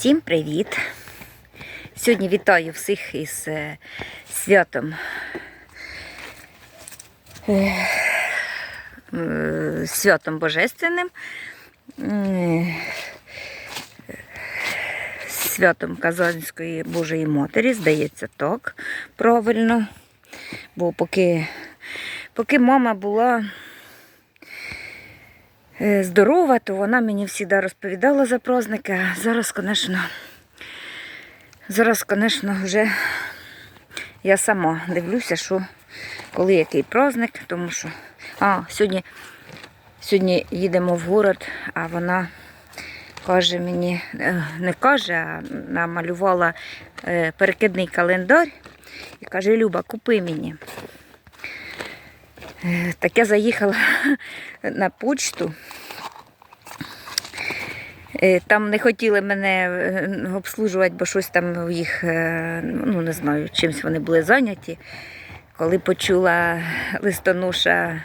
Всім привіт! Сьогодні вітаю всіх із е, святом. Е, е, Святом Божественним, святом Казанської Божої Матері, здається, так правильно. Бо поки, поки мама була здорова, то вона мені завжди розповідала за праздники. Зараз, звісно, зараз, звісно, вже я сама дивлюся, що коли який праздник, тому що. А, сьогодні, сьогодні їдемо в город, а вона каже мені, е, не каже, а намалювала е, перекидний календар і каже, Люба, купи мені. Е, Так я заїхала на почту. Е, Там не хотіли мене е, обслужувати, бо щось там в їх, е, ну не знаю, чимось вони були зайняті. Коли почула листоноша,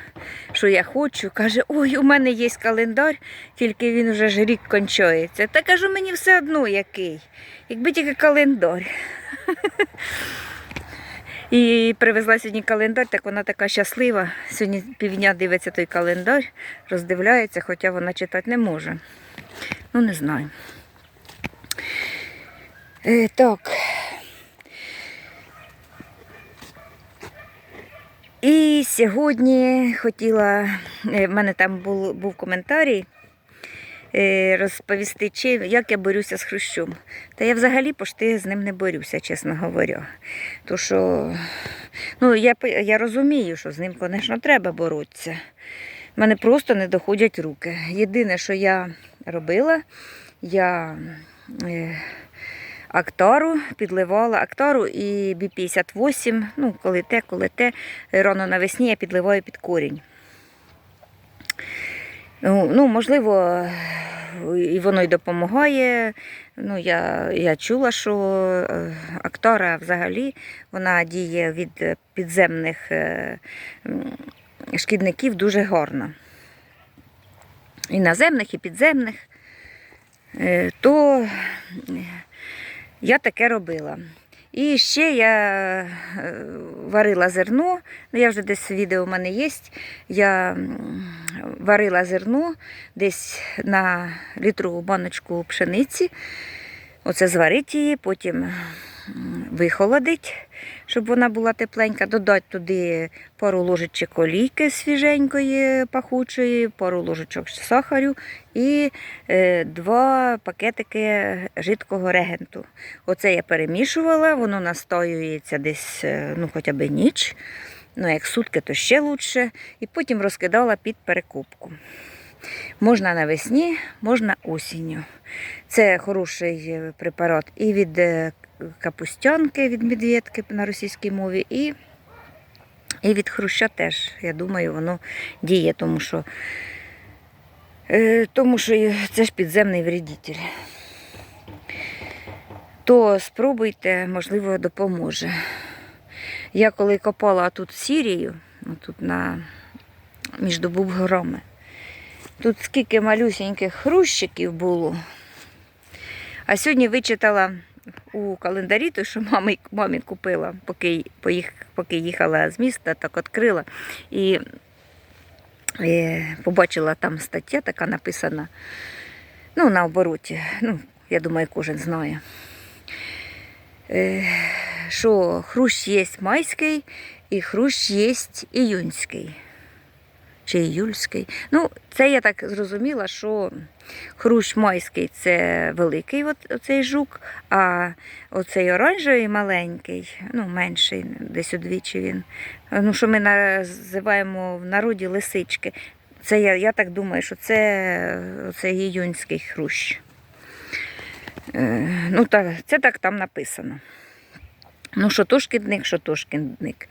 що я хочу, каже, ой, у мене є календар, тільки він вже ж рік кончається. Та кажу, мені все одно який. Якби тільки календар. І привезла сьогодні календар, так вона така щаслива. Сьогодні півдня дивиться той календар, роздивляється, хоча вона читати не може. Ну, не знаю. Е, так. І сьогодні хотіла, е, в мене там був, був коментарій е, розповісти, чи, як я борюся з хрущом. Та я взагалі пошти з ним не борюся, чесно говоря. То що, ну, я, я розумію, що з ним, звісно, треба боротися. Мене просто не доходять руки. Єдине, що я робила, я е, актару підливала актару і Бі-58, ну, коли те, коли те, рано навесні я підливаю під корінь. Ну, ну, можливо, і воно й допомагає. Ну, я, я чула, що е, актора взагалі вона діє від е, підземних е, шкідників дуже гарно. І наземних, і підземних. Е, То е, я таке робила. І ще я е, варила зерно, ну, я вже десь відео у мене є. Я варила зерно десь на літрову баночку пшениці. Оце зварити її, потім вихолодить, щоб вона була тепленька. Додати туди пару ложечок олійки свіженької, пахучої, пару ложечок сахарю і е, два пакетики жидкого регенту. Оце я перемішувала, воно настоюється десь е, ну, хоча б ніч. Ну, як сутки, то ще краще. І потім розкидала під перекупку. Можна навесні, можна осінню. Це хороший е, препарат і від капустянки, від медведки на російській мові, і, і від хруща теж. Я думаю, воно діє, тому що, е, тому що це ж підземний вредитель. То спробуйте, можливо, допоможе. Я коли копала тут Сірію, ну, тут на між Бубгорами, тут скільки малюсеньких хрущиків було. А сьогодні вичитала у календарі, той, що мамі, мамі купила, поки, поїх, поки їхала з міста, так відкрила. І е, побачила там стаття така написана, ну, на обороті. Ну, я думаю, кожен знає. Е, що хрущ є майський і хрущ є іюнський. Чи іюльський. Ну, це я так зрозуміла, що хрущ майський це великий от, оцей жук, а оцей оранжевий маленький, ну, менший, десь удвічі він. Ну, що ми називаємо в народі лисички. Це я, я так думаю, що це оцей іюнський хрущ. Е, ну, так, це так там написано. Ну, що то шкідник, що то шкідник.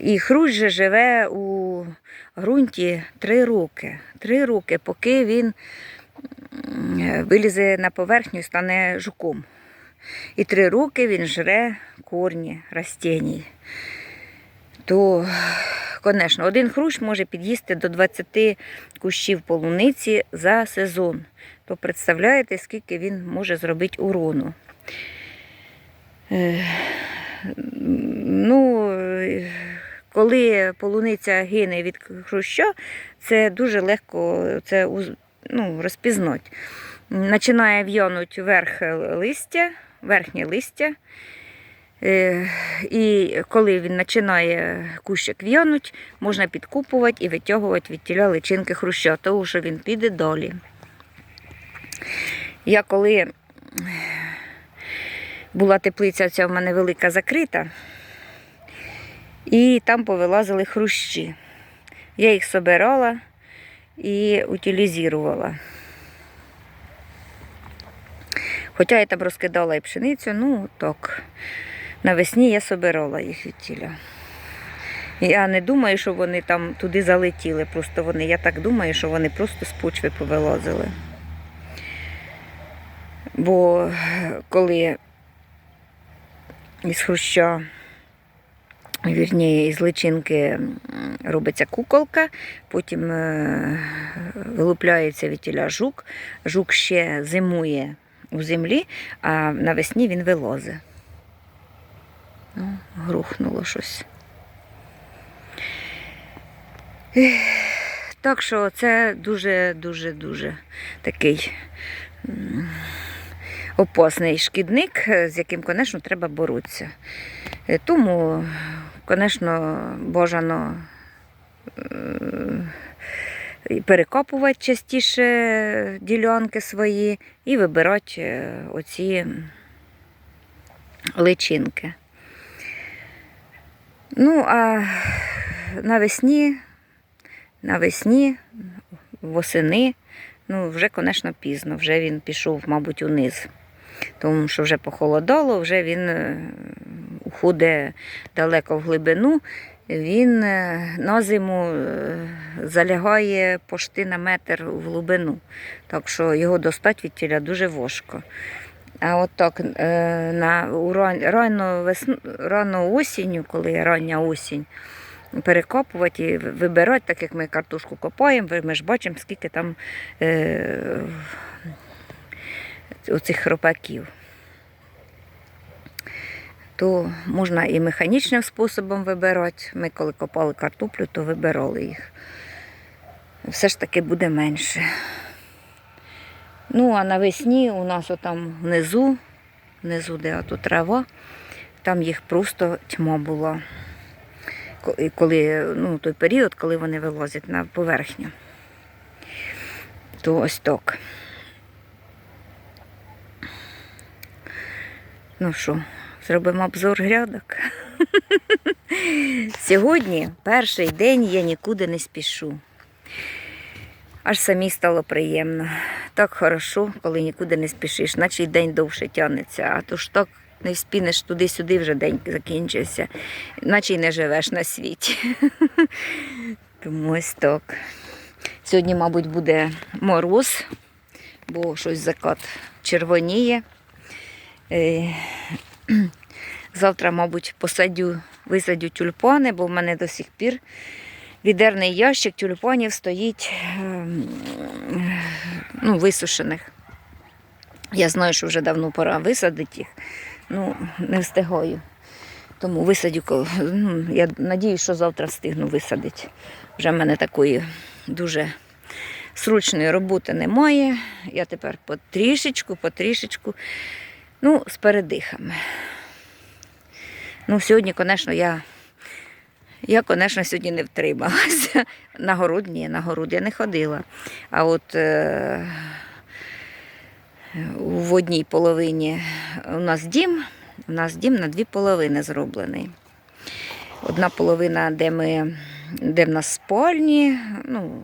І хрущ же живе у ґрунті три роки. Три роки, поки він вилізе на поверхню і стане жуком. І три роки він жре корні растінь. То, звісно, один хрущ може під'їсти до 20 кущів полуниці за сезон. то представляєте, скільки він може зробити урону. Ну, е, коли полуниця гине від хруща, це дуже легко це ну, розпізнати. Починає в'янути верх листя, верхнє листя. Е, І коли він починає кущик в'януть, можна підкупувати і витягувати від тіля личинки хруща, тому що він піде далі. Я коли була теплиця, ця в мене велика закрита, і там повилазили хрущі. Я їх собирала і утилізувала. Хоча я там розкидала і пшеницю, ну так. Навесні я собирала їх від тіля. Я не думаю, що вони там туди залетіли. Просто вони, я так думаю, що вони просто з почви повилазили. Бо коли із хруща, вірніше, із личинки робиться куколка, потім е, вилупляється від тіля жук, жук ще зимує у землі, а навесні він вилозить. Ну, грухнуло щось. Так що це дуже-дуже дуже такий опасний шкідник, е, з яким, звісно, треба боротися. Е, Тому, звісно, бажано е, перекопувати частіше ділянки свої і вибирати оці личинки. Ну, а навесні, навесні, восени, ну, вже, звісно, пізно, вже він пішов, мабуть, униз. Тому що вже похолодало, вже він е, уходить далеко в глибину, він е, на зиму е, залягає пошти на метр в глибину. Так що його достать від тіля дуже важко. А от так на рано, весну, рано осінню, коли рання осінь, перекопувати і вибирати, так як ми картошку копаємо, ми ж бачимо, скільки там оцих хропаків. То можна і механічним способом вибирати. Ми коли копали картоплю, то вибирали їх. Все ж таки буде менше. Ну, а навесні у нас отам внизу, внизу, де ото трава, там їх просто тьма була. Коли, ну, той період, коли вони вилазять на поверхню. То ось так. Ну що, зробимо обзор грядок. Сьогодні перший день я нікуди не спішу. Аж самі стало приємно. Так хорошо, коли нікуди не спішиш, наче й день довше тягнеться, а то ж так не спінеш туди-сюди, вже день закінчився, наче й не живеш на світі. Тому ось так. Сьогодні, мабуть, буде мороз, бо щось закат червоніє. Е, Завтра, мабуть, посадю, висадю тюльпани, бо в мене до сих пір відерний ящик тюльпанів стоїть ем, ну, висушених. Я знаю, що вже давно пора висадити їх, ну не встигаю. Тому висадю, ну, я надіюсь, що завтра встигну висадити. Вже в мене такої дуже срочної роботи немає. Я тепер потрішечку, потрішечку, ну, з передихами. Ну, сьогодні, звісно, я я, звісно, сьогодні не втрималася. На город ні, на город я не ходила. А от е, в одній половині у нас дім, у нас дім на дві половини зроблений. Одна половина, де ми, де в нас спальні, ну,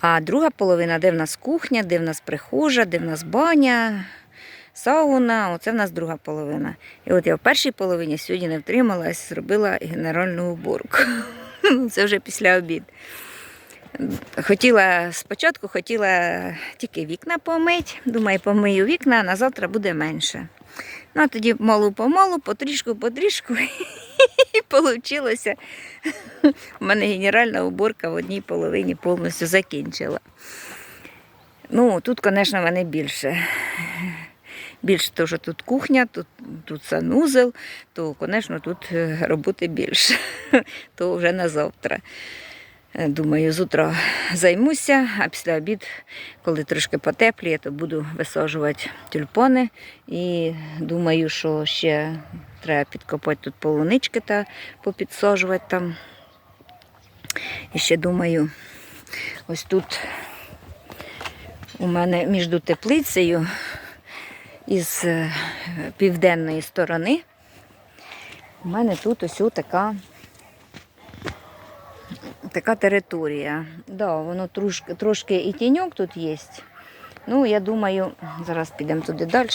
а друга половина, де в нас кухня, де в нас прихожа, де в нас баня, сауна, оце в нас друга половина. І от я в першій половині сьогодні не втрималась, зробила генеральну уборку. Це вже після обід. Хотіла спочатку хотіла тільки вікна помити. Думаю, помию вікна, а на завтра буде менше. Ну, а тоді малу-помалу, потрішку, потрішку, і вийшло. У мене генеральна уборка в одній половині повністю закінчила. Ну, тут, звісно, мене більше. Більше, тому що тут кухня, тут, тут санузел, то, звісно, тут е, роботи більше. То вже на завтра. Е, Думаю, з утра займуся, а після обід, коли трошки потепліє, то буду висаджувати тюльпани. І думаю, що ще треба підкопати тут полунички та попідсаджувати там. І ще думаю, ось тут у мене між теплицею із е, південної сторони. У мене тут ось така, така територія. Да, воно трошки, трошки і тіньок тут є. Ну, я думаю, зараз підемо туди далі.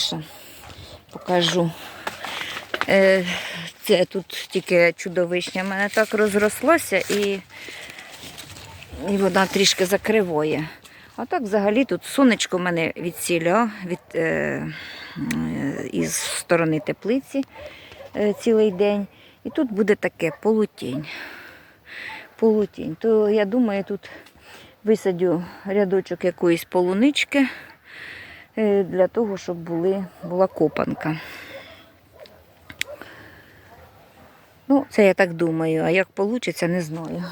Покажу. Е, Це тут тільки чудовишня в мене так розрослося і, і вона трішки закриває. А так взагалі тут сонечко в мене від сіля, від, е, е, із сторони теплиці е, цілий день. І тут буде таке полутінь. Полутінь. То я думаю, тут висадю рядочок якоїсь полунички е, для того, щоб були, була копанка. Ну, це я так думаю, а як вийде, не знаю.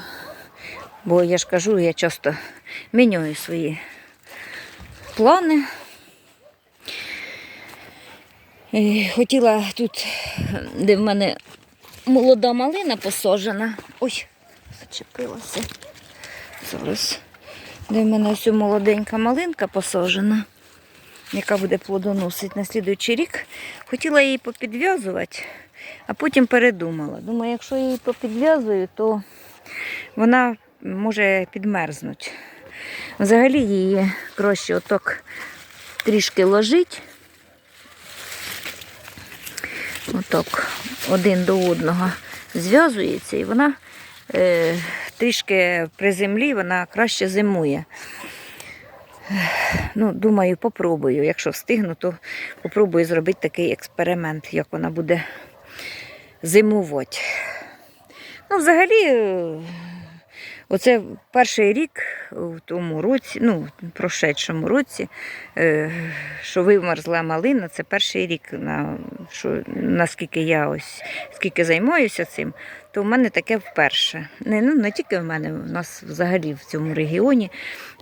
Бо я ж кажу, я часто міняю свої плани. І хотіла тут, де в мене молода малина посаджена. Ой, зачепилася. Зараз. Де в мене ось молоденька малинка посаджена, яка буде плодоносити на слідуючий рік. Хотіла її попідв'язувати, а потім передумала. Думаю, якщо її попідв'язую, то вона може підмерзнути. Взагалі її краще отак трішки ложить. Отак, один до одного зв'язується і вона трішки при землі вона краще зимує. Ну, думаю, попробую. Якщо встигну, то попробую зробити такий експеримент, як вона буде зимувати. Ну, взагалі, е, оце перший рік в тому році, ну, в прошедшому році, е, що вимерзла малина, це перший рік, на, що, наскільки я ось скільки займаюся цим, то в мене таке вперше. Не, ну, не тільки в мене, у нас взагалі в цьому регіоні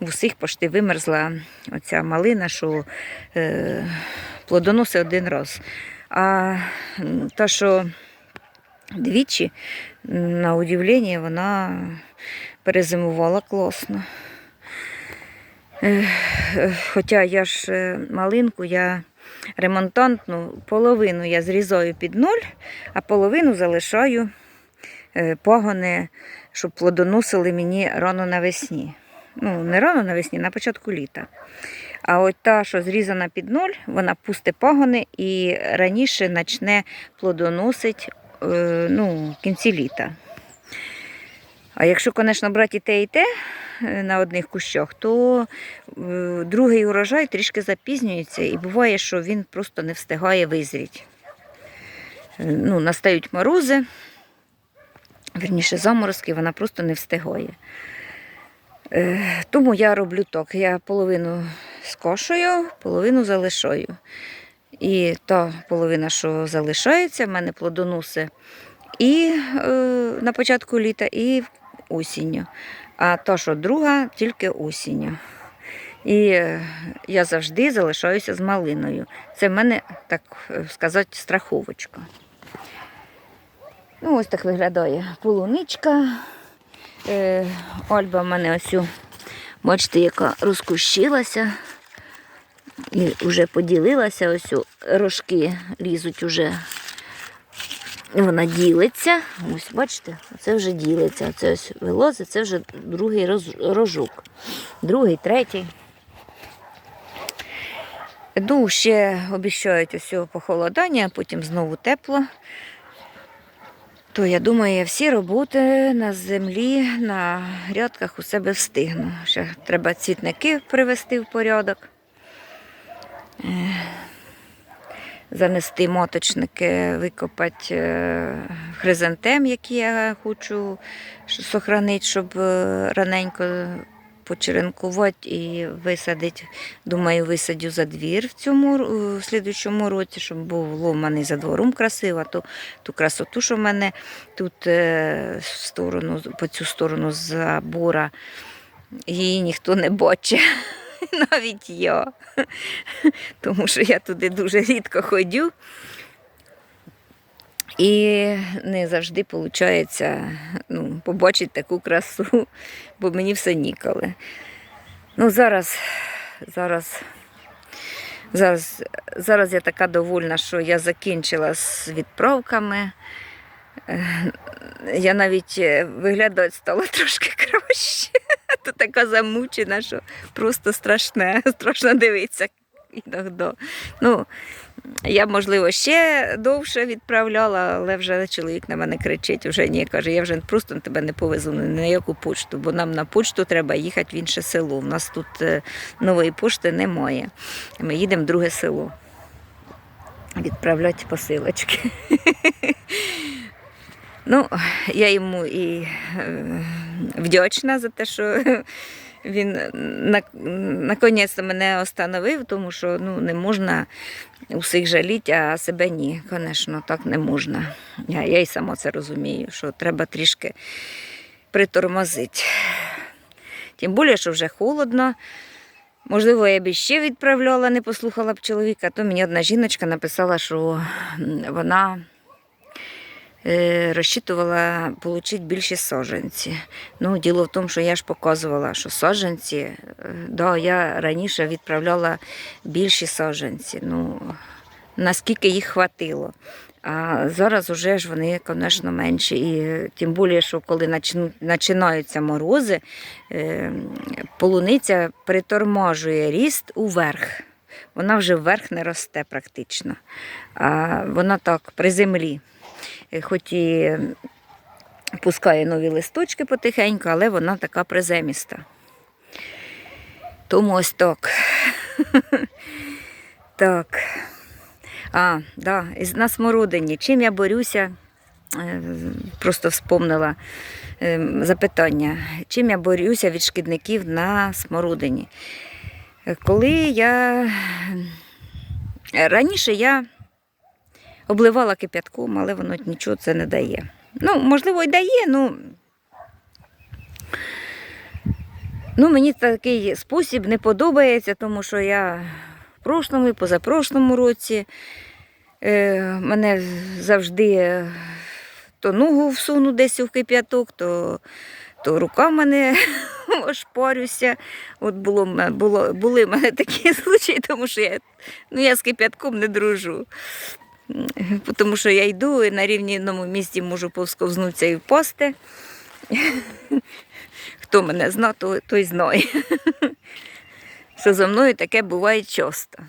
в усіх пошти вимерзла оця малина, що е, плодоносить один раз. А та, що двічі, на удивлення, вона перезимувала класно. Ех, ех, Хоча я ж е, малинку, я ремонтантну, половину я зрізаю під ноль, а половину залишаю е, пагони, щоб плодоносили мені рано навесні. Ну, не рано навесні, на початку літа. А от та, що зрізана під ноль, вона пусте пагони і раніше почне плодоносить е, ну, в кінці літа. А якщо, звісно, брати і те, і те е, на одних кущах, то другий урожай трішки запізнюється і буває, що він просто не встигає визріти. Ну, настають морози, верніше заморозки, вона просто не встигає. Е, Тому я роблю так. Я половину скошую, половину залишаю. І та половина, що залишається, в мене плодоноси і е, на початку літа, і осінню. А та, що друга, тільки осінню. І е, я завжди залишаюся з малиною. Це в мене, так е, сказати, страховочка. Ну, ось так виглядає полуничка. Е, Ольба в мене ось, бачите, яка розкущилася. І вже поділилася, ось рожки лізуть уже. Вона ділиться. Ось, бачите, це вже ділиться. Це ось вилозить, це вже другий рожок. Другий, третій. Ну, ще обіцяють ось похолодання, а потім знову тепло. То я думаю, я всі роботи на землі, на грядках у себе встигну. Ще треба цвітники привести в порядок. Е, Занести моточники, викопати е, хризантем, які я хочу сохранити, щоб е, раненько почеренкувати і висадити. Думаю, висадю за двір в цьому в слідуючому році, щоб було в мене за двором красиво. То ту красоту, що в мене тут е, в сторону, по цю сторону забора, її ніхто не бачить. Навіть я. Тому що я туди дуже рідко ходю. І не завжди виходить ну, побачити таку красу, бо мені все ніколи. Ну, зараз, зараз, зараз, зараз я така довольна, що я закінчила з відправками. Е, Я навіть е, виглядати стала трошки краще. То така замучена, що просто страшне, страшно дивитися іноді. Ну, я можливо, ще довше відправляла, але вже чоловік на мене кричить, вже ні, каже, я вже просто тебе не повезу ні на яку почту, бо нам на почту треба їхати в інше село. У нас тут е, нової пошти немає. Ми їдемо в друге село. Відправляти посилочки. Ну, я йому і е, вдячна за те, що він на, наконець мене остановив, тому що ну, не можна усіх жаліти, а себе ні. Звісно, так не можна. Я, я й сама це розумію, що треба трішки притормозити. Тим більше, що вже холодно. Можливо, я б ще відправляла, не послухала б чоловіка, то мені одна жіночка написала, що вона розчитувала отримати більші саджанці. Ну, діло в тому, що я ж показувала, що саджанці, е, да, я раніше відправляла більші саджанці. Ну, наскільки їх хватило. А зараз вже ж вони, звісно, менші. І тим більше, що коли починаються морози, е, полуниця приторможує ріст уверх. Вона вже вверх не росте практично. А вона так при землі. Е, Хоч і пускає нові листочки потихеньку, але вона така приземіста. Тому ось так. Так. А, да, на смородині. Чим я борюся? Е, Просто вспомнила е, запитання. Чим я борюся від шкідників на смородині? Коли я раніше я обливала кип'ятком, але воно нічого це не дає. Ну, можливо, й дає, ну. Ну, мені такий спосіб не подобається, тому що я в прошлому і позапрошлому році е, мене завжди то ногу всуну десь в кип'яток, то, то рука в мене ошпарюся. От було, було, були в мене такі случаї, тому що я, ну, я з кип'ятком не дружу. Тому що я йду і на рівному місці можу повсковзнутися і впасти. Хто мене зна, той, знає. Що за мною таке буває часто.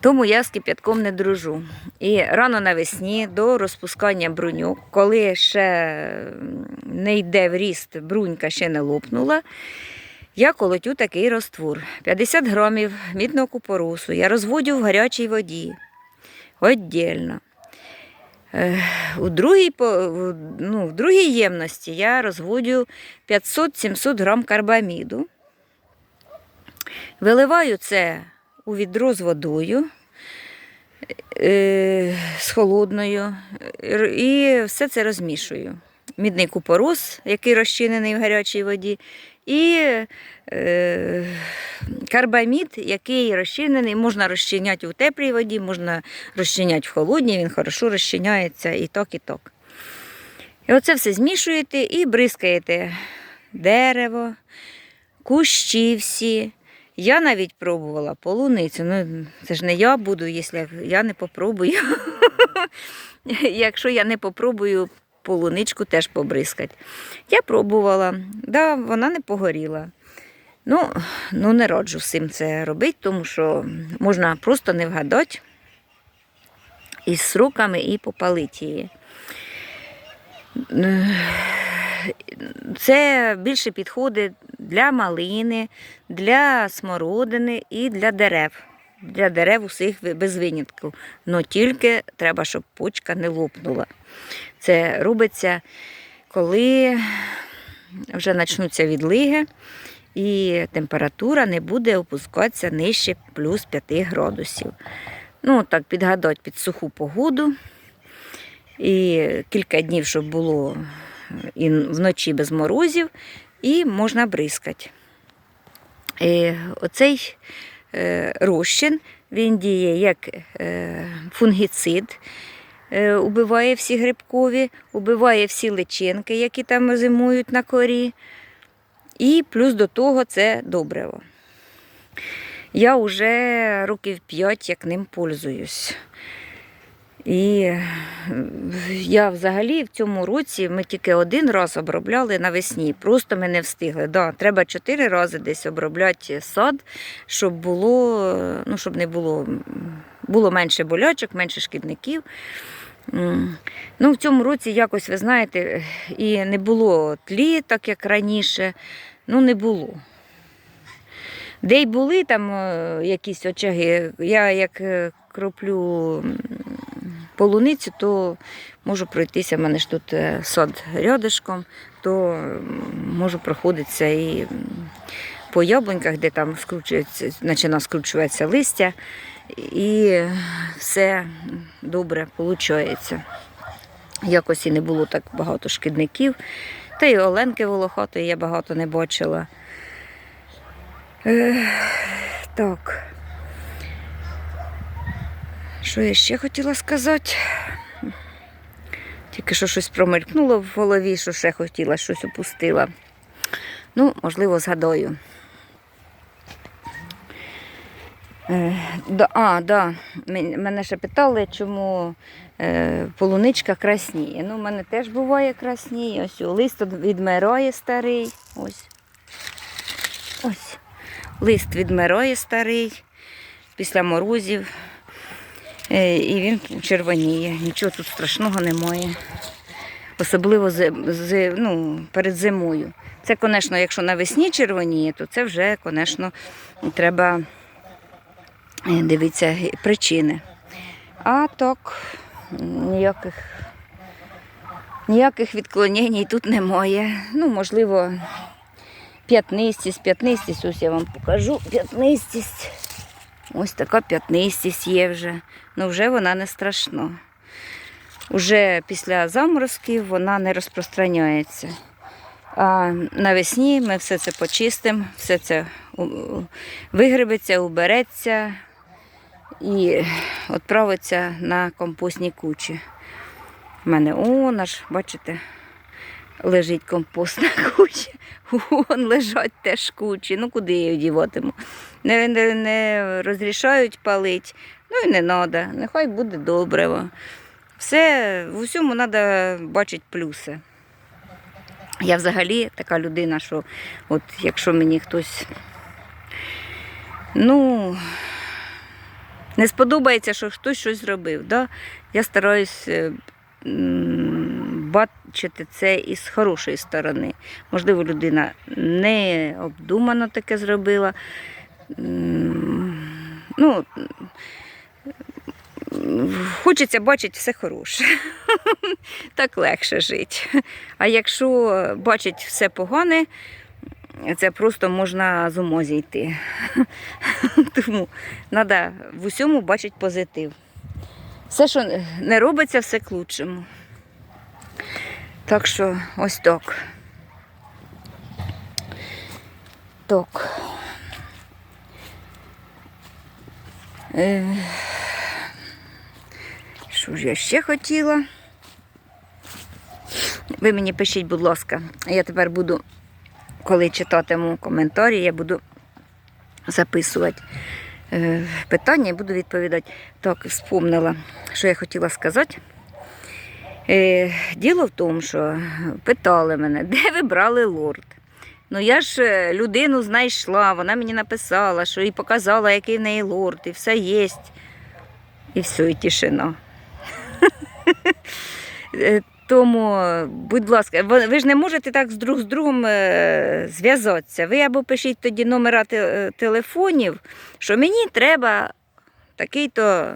Тому я з кип'ятком не дружу. І рано навесні до розпускання бруньок, коли ще не йде в ріст, брунька ще не лопнула, я колотю такий роствор. 50 грамів мідного купоросу я розводю в гарячій воді. Е, У другій, ну, в другій ємності я розводю 500-700 грам карбаміду. Виливаю це у відро з водою, е, з холодною, і все це розмішую. Мідний купорос, який розчинений в гарячій воді, і е, карбамід, який розчинений, можна розчиняти у теплій воді, можна розчиняти в холодній, він хорошо розчиняється і так, і так. І оце все змішуєте і бризкаєте дерево, кущі всі. Я навіть пробувала полуницю. Ну, це ж не я буду, якщо я не попробую. Якщо я не попробую полуничку теж побризкати. Я пробувала, да, вона не погоріла. Ну, ну не раджу всім це робити, тому що можна просто не вгадати із сроками і попалити її. Це більше підходить для малини, для смородини і для дерев. Для дерев усіх без винятку. Но тільки треба, щоб почка не лопнула. Це робиться, коли вже почнуться відлиги, і температура не буде опускатися нижче плюс 5 градусів. Ну, так, підгадати під суху погоду. І кілька днів, щоб було і вночі без морозів, і можна бризкати. Оцей е, розчин він діє як е, фунгіцид, убиває всі грибкові, убиває всі личинки, які там зимують на корі. І плюс до того це добриво. Я вже років 5 як ним пользуюсь. І е, я взагалі в цьому році ми тільки один раз обробляли навесні. Просто ми не встигли. Да, треба чотири рази десь обробляти сад, щоб було, е, ну, щоб не було, було менше болячок, менше шкідників. Ну, в цьому році якось, ви знаєте, і не було тлі, так як раніше. Ну, не було. Де й були там е, якісь очаги, я як е, кроплю полуницю, то можу пройтися. У мене ж тут е, сад рядишком, то можу проходитися і по яблуньках, де там скручується, починає скручуватися листя, і все добре виходить. Якось і не було так багато шкідників. Та й Оленки волохатої я багато не бачила. Е, так. Що я ще хотіла сказати? Тільки що щось промелькнуло в голові, що ще хотіла, щось опустила. Ну, можливо, згадаю. Е, да, а, да. Мене ще питали, чому е, полуничка красніє. Ну, в мене теж буває красніє. Ось лист відмирає старий. Ось. Ось. Лист відмирає старий після морозів. Е, І він червоніє. Нічого тут страшного немає. Особливо з, ну, перед зимою. Це, звісно, якщо навесні червоніє, то це вже, звісно, треба е, дивитися ге- причини. А так, ніяких, ніяких відклонень тут немає. Ну, можливо, п'ятнистість, п'ятнистість, ось я вам покажу. П'ятнистість. Ось така п'ятнистість є вже. Ну вже вона не страшна. Уже після заморозків вона не розпространяється. А навесні ми все це почистимо, все це вигребеться, убереться і відправиться на компостні кучі. У мене он аж, бачите, лежить компостна куча. Вон лежать теж кучі. Ну куди я її діватиму? Не, не, не розрішають палити. Ну і не треба. Нехай буде добриво. Все, в усьому треба бачити плюси. Я взагалі така людина, що от якщо мені хтось ну, не сподобається, що хтось щось зробив, да? я стараюсь е, бачити це із хорошої сторони. Можливо, людина не обдумано таке зробила. Ну, хочеться бачити все хороше. Так легше жити. А якщо бачить все погане, це просто можна з ума зійти. Тому треба в усьому бачити позитив. Все, що не робиться, все к лучшому. Так що ось так. Так. Е, Що ж я ще хотіла? Ви мені пишіть, будь ласка, я тепер буду, коли читатиму коментарі, я буду записувати е, питання і буду відповідати. Так, вспомнила, що я хотіла сказати. Е, Діло в тому, що питали мене, де ви брали лорд? Ну я ж е, людину знайшла, вона мені написала, що і показала, який в неї лорд, і все є. І все, і тишина. Тому, будь ласка, ви ж не можете так друг з другом е, зв'язатися. Ви або пишіть тоді номера е, телефонів, що мені треба такий-то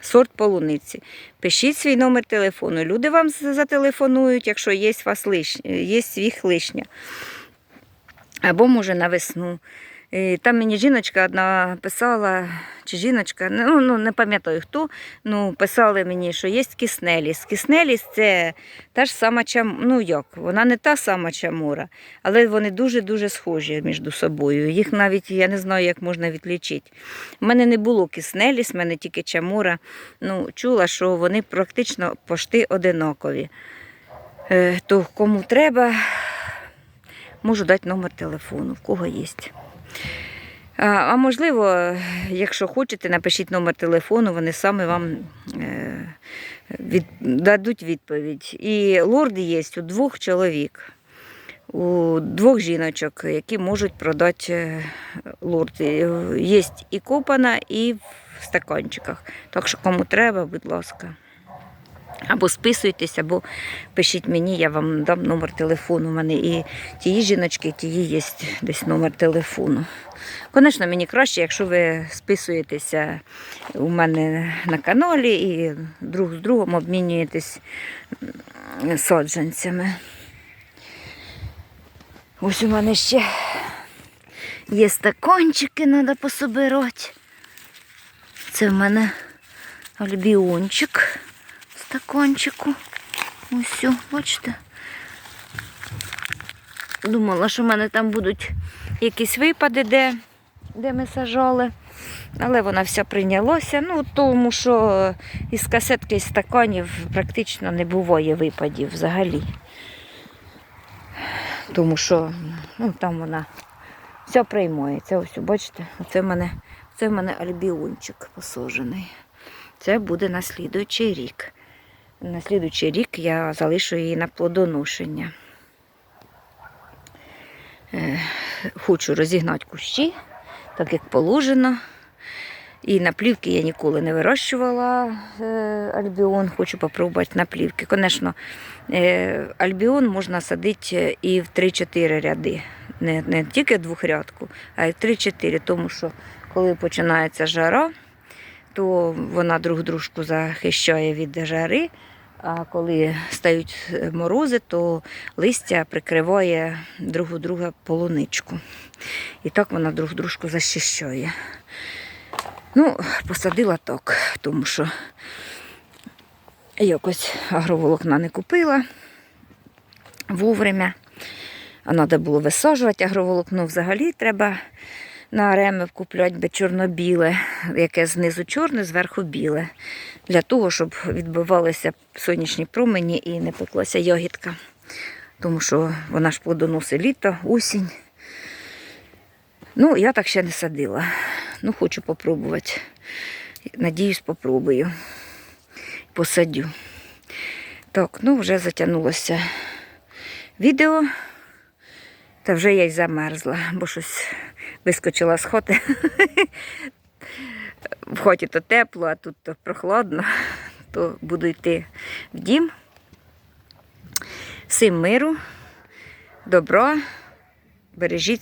сорт полуниці. Пишіть свій номер телефону. Люди вам зателефонують, якщо є, вас лиш... є свіх лишня. Або, може, на весну. І там мені жіночка одна писала, чи жіночка, ну, ну не пам'ятаю хто, ну писали мені, що є киснеліс. Киснеліс це та ж сама чам, ну як, вона не та сама чамура, але вони дуже-дуже схожі між собою. Їх навіть я не знаю, як можна відлічити. У мене не було киснеліс, в мене тільки чамура. Ну, чула, що вони практично пошти одинакові. Е, то кому треба, можу дати номер телефону, в кого є. А, можливо, якщо хочете, напишіть номер телефону, вони саме вам е, від, дадуть відповідь. І лорди є у двох чоловік, у двох жіночок, які можуть продати е, лорди. Є і копана, і в стаканчиках. Так що кому треба, будь ласка. Або списуйтесь, або пишіть мені, я вам дам номер телефону. У мене і тієї жіночки, і тієї є десь номер телефону. Звісно, мені краще, якщо ви списуєтеся у мене на каналі і друг з другом обмінюєтесь саджанцями. Ось у мене ще є стаканчики, треба пособирати. Це в мене альбіончик в стаканчику. Ось, бачите. Думала, що в мене там будуть якісь випади, де, де ми сажали. Але вона вся прийнялася. Ну, тому що із касетки із стаканів практично не буває випадів взагалі. Тому що ну, там вона вся приймається. Ось, бачите, оце в мене, це в мене альбіончик посаджений. Це буде на слідуючий рік. На слідуючий рік я залишу її на плодоношення. Е, Хочу розігнати кущі, так як положено. І на плівки я ніколи не вирощувала е, альбіон, хочу попробувати на плівки. Звісно, е, альбіон можна садити і в 3-4 ряди. Не, не тільки двохрядку, а й в 3-4, тому що коли починається жара, то вона друг дружку захищає від жари. А коли стають морози, то листя прикриває друг у друга полуничку. І так вона друг дружку захищає. Ну, посадила так, тому що якось агроволокна не купила вовремя. А треба було висаджувати агроволокно взагалі треба на реми купляти би чорно-біле, яке знизу чорне, зверху біле. Для того, щоб відбивалися сонячні промені і не пеклася ягідка. Тому що вона ж плодоносить літо, осінь. Ну, я так ще не садила. Ну, хочу попробувати. Надіюсь, попробую. Посадю. Так, ну вже затягнулося відео. Та вже я й замерзла, бо щось вискочила з хоти. В хоті то тепло, а тут то прохладно, то буду йти в дім. Всім миру, добро, бережіть